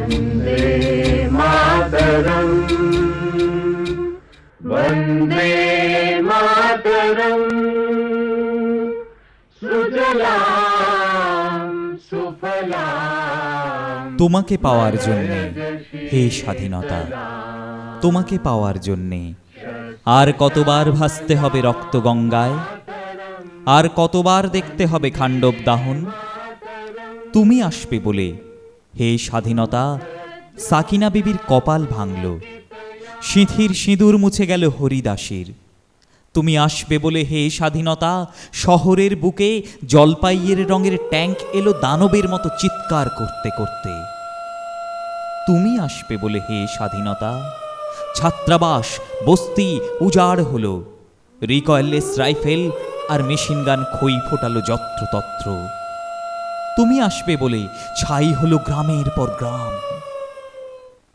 वन्दे मातरम् वन्दे मातरम् सुजलां सुफलां তোমাকে পাওয়ার জন্যে হে স্বাধীনতা তোমাকে পাওয়ার জন্যে আর কতবার ভাসতে হবে রক্ত গঙ্গায় আর কতবার দেখতে হবে খাণ্ডব দাহন তুমি আসবে বলে হে স্বাধীনতা, সাকিনা বিবির কপাল ভাঙল। সিঁথির সিঁদুর মুছে গেল হরিদাসীর। তুমি আসবে বলে হে স্বাধীনতা, শহরের বুকে জলপাইয়ের রঙের ট্যাঙ্ক এলো দানবের মতো চিৎকার করতে করতে। তুমি আসবে বলে হে স্বাধীনতা, ছাত্রাবাস, বস্তি উজাড় হলো। রিকয়েললেস রাইফেল আর মেশিন গান খই ফোটালো যত্রতত্র। তুমি আসবে বলে ছাই হলো গ্রামের পর গ্রাম।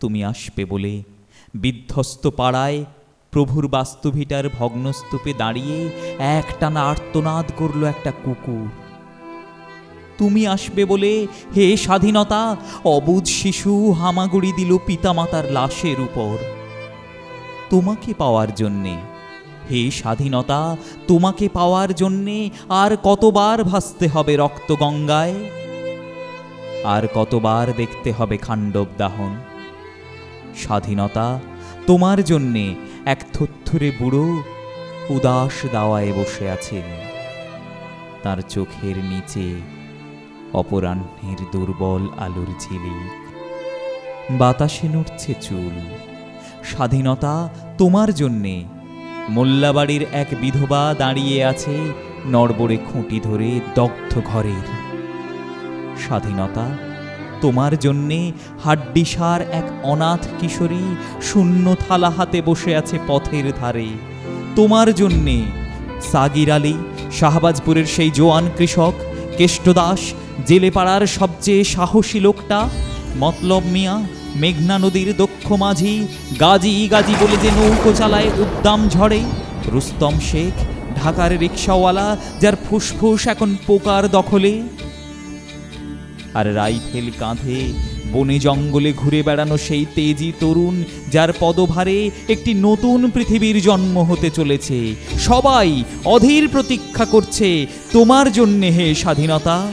তুমি আসবে বলে বিধ্বস্ত পাড়ায় প্রভুর বাস্তুভিটার ভগ্নস্তূপে দাঁড়িয়ে একটানা আর্তনাদ করল একটা কুকুর। তুমি আসবে বলে হে স্বাধীনতা, অবুধ শিশু হামাগুড়ি দিল পিতামাতার লাশের উপর। তোমাকে পাওয়ার জন্যে হে স্বাধীনতা, তোমাকে পাওয়ার জন্যে আর কতবার ভাসতে হবে রক্ত গঙ্গায়? আর কতবার দেখতে হবে খাণ্ডব দাহন? স্বাধীনতা, তোমার জন্যে এক থুত্থুরে বুড়ো উদাস দাওয়ায় বসে আছেন। তার চোখের নিচে অপরাহ্নের দুর্বল আলোর ঝিলিক বাতাসে নড়ছে চুল। স্বাধীনতা, তোমার জন্যে মোল্লাবাড়ির এক বিধবা দাঁড়িয়ে আছে নড়বড়ে খুঁটি ধরে দগ্ধ ঘরের। স্বাধীনতা, তোমার জন্যে হাড্ডিসার এক অনাথ কিশোরী শূন্য থালা হাতে বসে আছে পথের ধারে। তোমার জন্যে সাগির আলী, শাহবাজপুরের সেই জোয়ান কৃষক, কেষ্টদাস, জেলেপাড়ার সবচেয়ে সাহসী লোকটা, মতলব মিয়া মেঘনা নদীর দক্ষ মাঝি গাজী গাজী বলে যে নৌকো চালায় উদ্দাম ঝড়ে। রুস্তম শেখ, ঢাকার রিক্সাওয়ালা, যার ফুসফুস এখন পোকার দখলে। আর রাইফেল কাঁধে বনে জঙ্গলে ঘুরে বেড়ানো সেই তেজি তরুণ, যার পদভারে একটি নতুন পৃথিবীর জন্ম হতে চলেছে। সবাই অধীর প্রতীক্ষা করছে, তোমার জন্যে হে স্বাধীনতা।